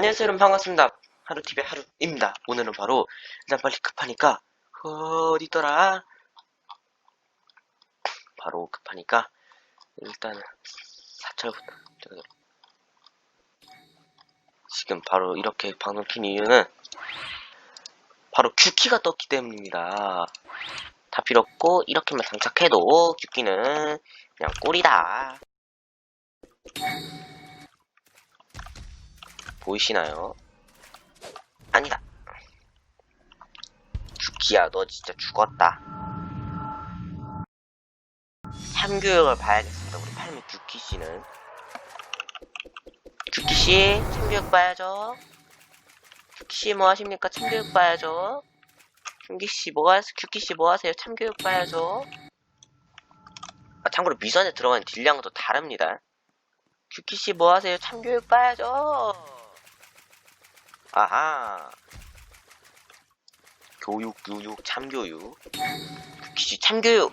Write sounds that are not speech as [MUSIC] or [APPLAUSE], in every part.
안녕하세요 여러분. 반갑습니다. 하루TV의 하루입니다. 오늘은 바로 일단 빨리 급하니까 어디더라. 바로 급하니까 일단은 사철부터 저기. 지금 바로 이렇게 방송 킨 이유는 바로 큐키가 떴기 때문입니다. 다 필요 없고 이렇게만 장착해도 큐키는 그냥 꿀이다 보이시나요? 아니다. 주키야, 너 진짜 죽었다. 참교육을 봐야겠습니다. 우리 팔미 주키 씨는. 주키 씨, 참교육 봐야죠. 주키 씨뭐 하십니까? 참교육 봐야죠. 준기 씨 뭐 하세요? 규키 씨뭐 하세요? 참교육 봐야죠. 아, 참고로 미선에 들어가는 딜량은 또 다릅니다. 규키 씨뭐 하세요? 참교육 봐야죠. 아하. 교육, 교육, 참교육. 씨 참교육.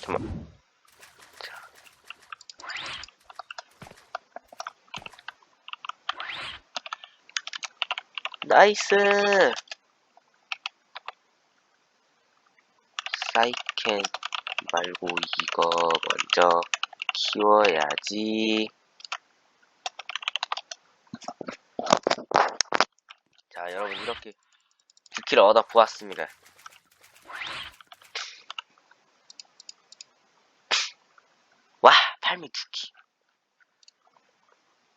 잠깐만. 자. 나이스! 사이켄 말고 이거 먼저 키워야지. 자, 여러분 이렇게 뷰키를 얻어 보았습니다. 와, 팔미 두키.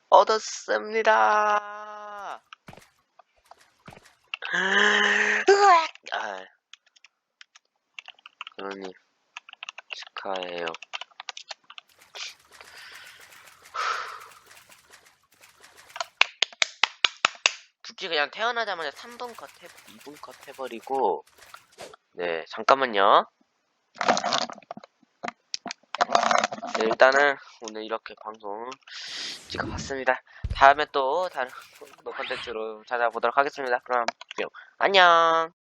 얻었습니다. [LAUGHS] 그러니 축하해요. 두키 그냥 태어나자마자 3분 컷 해, 2분 컷 해버리고, 네, 잠깐만요. 네, 일단은 오늘 이렇게 방송 찍어봤습니다. 다음에 또 다른 콘텐츠로 찾아보도록 하겠습니다. 그럼, 뿅. 안녕!